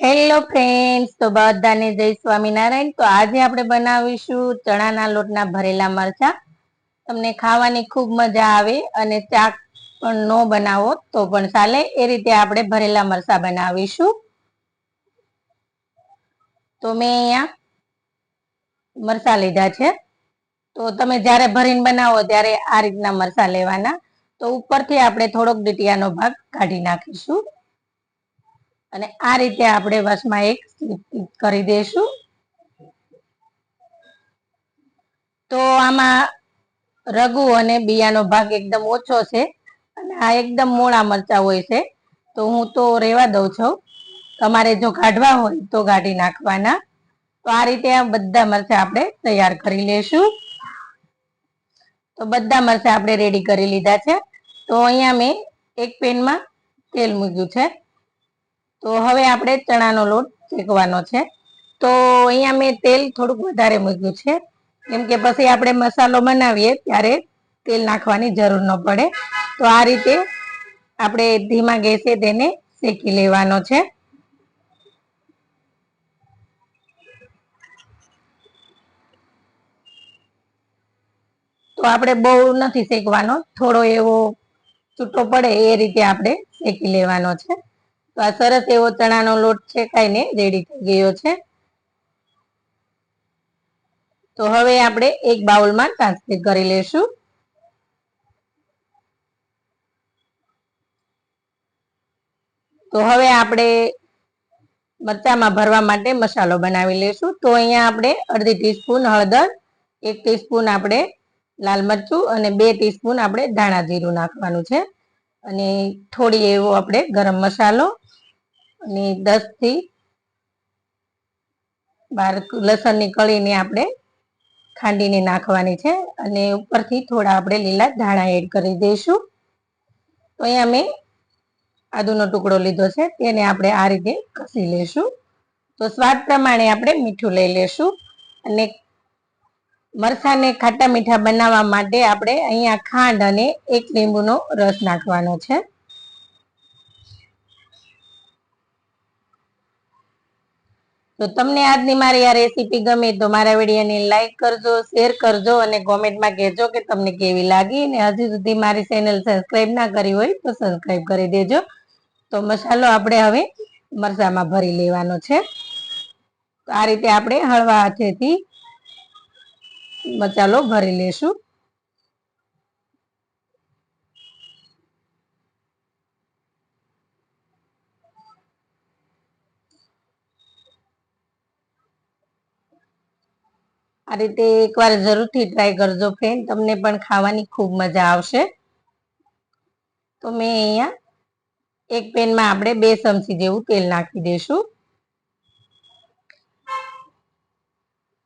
Hello friends તો બધાને જય સ્વામિનારાયણ. તો આજે આપણે બનાવીશું ચણાના લોટના ભરેલા મરચા. તમને ખાવાની ખૂબ મજા આવે અને ચાક પણ નો બનાવો તો પણ ચાલે. એ રીતે આપણે ભરેલા મરચા બનાવીશું. તો મેં અહીંયા મરચા લીધા છે. તો તમે જ્યારે ભરીને બનાવો ત્યારે આ રીતના મરચા લેવાના. તો ઉપરથી આપણે થોડોક ડીટિયાનો ભાગ કાઢી નાખીશું. અને આ રીતે આપણે વસમાં એક કરી દઈશું. તો આમાં રઘુ અને બિયાનો ભાગ એકદમ ઓછો છે અને આ એકદમ મોળા મરચા હોય છે. તો હું તો રેવા દઉં છું. તમારે જો કાઢવા હોય તો કાઢી નાખવાના. તો આ રીતે આ બધા મરચા આપણે તૈયાર કરી લેશું તો બધા મરચા આપણે રેડી કરી લીધા છે. તો અહીંયા મેં એક પેનમાં તેલ મૂક્યું છે. તો હવે આપણે ચણાનો લોટ શેકવાનો છે. તો અહીંયા મેં તેલ થોડુંક વધારે મૂક્યું છે. કેમ કે પછી આપણે મસાલો બનાવીએ ત્યારે તેલ નાખવાની જરૂર ન પડે. તો આ રીતે આપણે ધીમા ગેસે તેને શેકી લેવાનો છે. તો આપણે બહુ નથી શેકવાનો. થોડો એવો છૂટો પડે એ રીતે આપણે શેકી લેવાનો છે. તો આ સરસ એવો ચણાનો લોટ શેકાઈને રેડી થઈ ગયો છે. તો હવે આપણે એક બાઉલમાં ટ્રાન્સફર કરી લેશું તો હવે આપણે મરચામાં ભરવા માટે મસાલો બનાવી લેશું તો અહીંયા આપણે અડધી ટીસ્પૂન હળદર, એક ટીસ્પૂન આપણે લાલ મરચું અને બે ટીસ્પૂન આપણે ધાણા જીરું નાખવાનું છે. અને થોડી એવો આપણે ગરમ મસાલો અને દસથી બાર લસણની કળીને આપણે ખાંડીને નાખવાની છે અને ઉપરથી થોડા આપણે લીલા ધાણા એડ કરી દઈશું. તો અહીંયા મેં આદુનો ટુકડો લીધો છે તેને આપણે આ રીતે કસી લેશું. તો સ્વાદ પ્રમાણે આપણે મીઠું લઈ લેશું અને મરસાને ખાટા મીઠા બનાવવા માટે આપણે અહીંયા ખાંડ અને એક લીંબુનો રસ નાખવાનો છે. તો તમને આજની મારી આ રેસીપી ગમે તો મારા વિડીયોને લાઇક કરજો શેર કરજો અને કોમેન્ટમાં કહેજો કે તમને કેવી લાગી અને હજી સુધી મારી ચેનલ સબસ્ક્રાઈબ ના કરી હોય તો સબસ્ક્રાઈબ કરી દેજો. તો મસાલો આપણે હવે મરચામાં ભરી લેવાનો છે. આ રીતે આપણે હળવા હાથેથી મસાલો ભરી લેશું. આ રીતે એકવાર જરૂરથી ટ્રાય કરજો ફ્રેન્ડ તમને પણ ખાવાની ખૂબ મજા આવશે. તો મેં અહીંયા એક પેનમાં આપણે બે ચમચી જેવું તેલ નાખી દઈશું.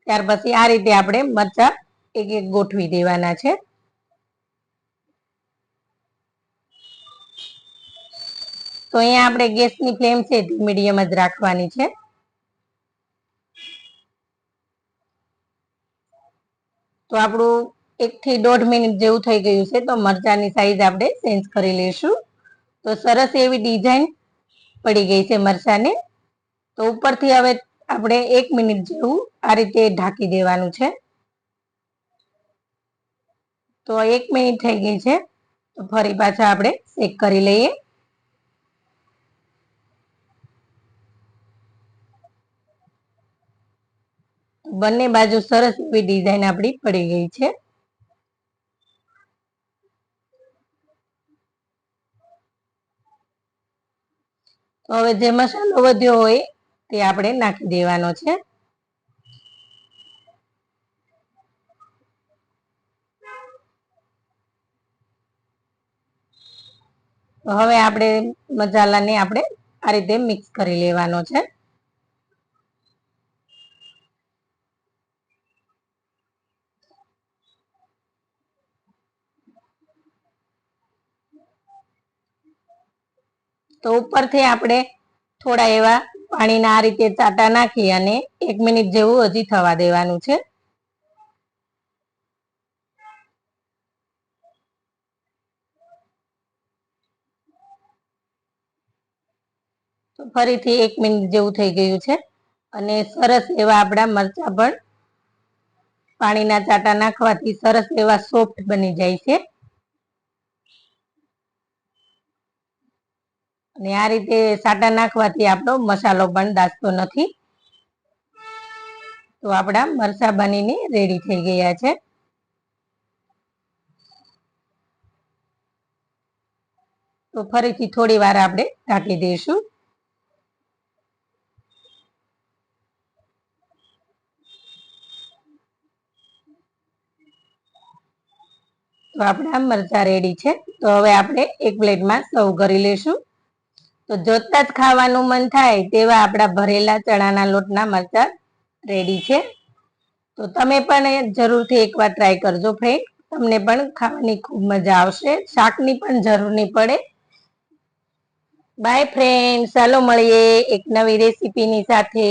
ત્યાર પછી આ રીતે આપણે મરચા એક એક ગોઠવી દેવાના છે. તો અહીંયા આપણે ગેસની ફ્લેમ છે મીડિયમ જ રાખવાની છે. તો આપણું એક થી દોઢ મિનિટ જેવું થઈ ગયું છે, તો મરચાની સાઈઝ આપણે ચેન્જ કરી લઈશું. તો સરસ એવી ડિઝાઇન પડી ગઈ છે મરચાને. તો ઉપરથી હવે આપણે એક મિનિટ જેવું આ રીતે ઢાંકી દેવાનું છે. તો એક મિનિટ થઈ ગઈ છે, તો ફરી પાછા આપણે ચેક કરી લઈએ. બંને બાજુ સરસ એવી ડિઝાઇન આપણી પડી ગઈ છે. તો હવે જે મસાલો વધ્યો હોય તે આપણે નાખી દેવાનો છે. હવે આપણે મસાલાને આપણે આ રીતે મિક્સ કરી લેવાનો છે. તો ઉપરથી આપણે થોડા એવા પાણીના આ રીતે ચાટા નાખી અને એક મિનિટ જેવું હજી થવા દેવાનું છે. તો ફરીથી એક મિનિટ જેવું થઈ ગયું છે અને સરસ એવા આપણા મરચા પણ પાણીના ચાટા નાખવાથી સરસ એવા સોફ્ટ બની જાય છે. અને આ રીતે સાટા નાખવાથી આપણો મસાલો પણ દાસતો નથી. તો આપણા મરસા બનીને રેડી થઈ ગયા છે. તો ફરીથી થોડી વાર આપણે ઢાંકી દઈશું. તો આપણા મરચા રેડી છે. તો હવે આપણે એક પ્લેટમાં સર્વ કરી લેશું તો જોતા જ ખાવાનું મન થાય તેવા આપણા ભરેલા ચણાના લોટના મરચા રેડી છે. તો તમે પણ જરૂરથી એકવાર ટ્રાય કરજો ફ્રેન્ડ તમને પણ ખાવાની ખૂબ મજા આવશે. શાકની પણ જરૂર નહીં પડે. બાય ફ્રેન્ડ ચાલો મળીએ એક નવી રેસીપીની સાથે.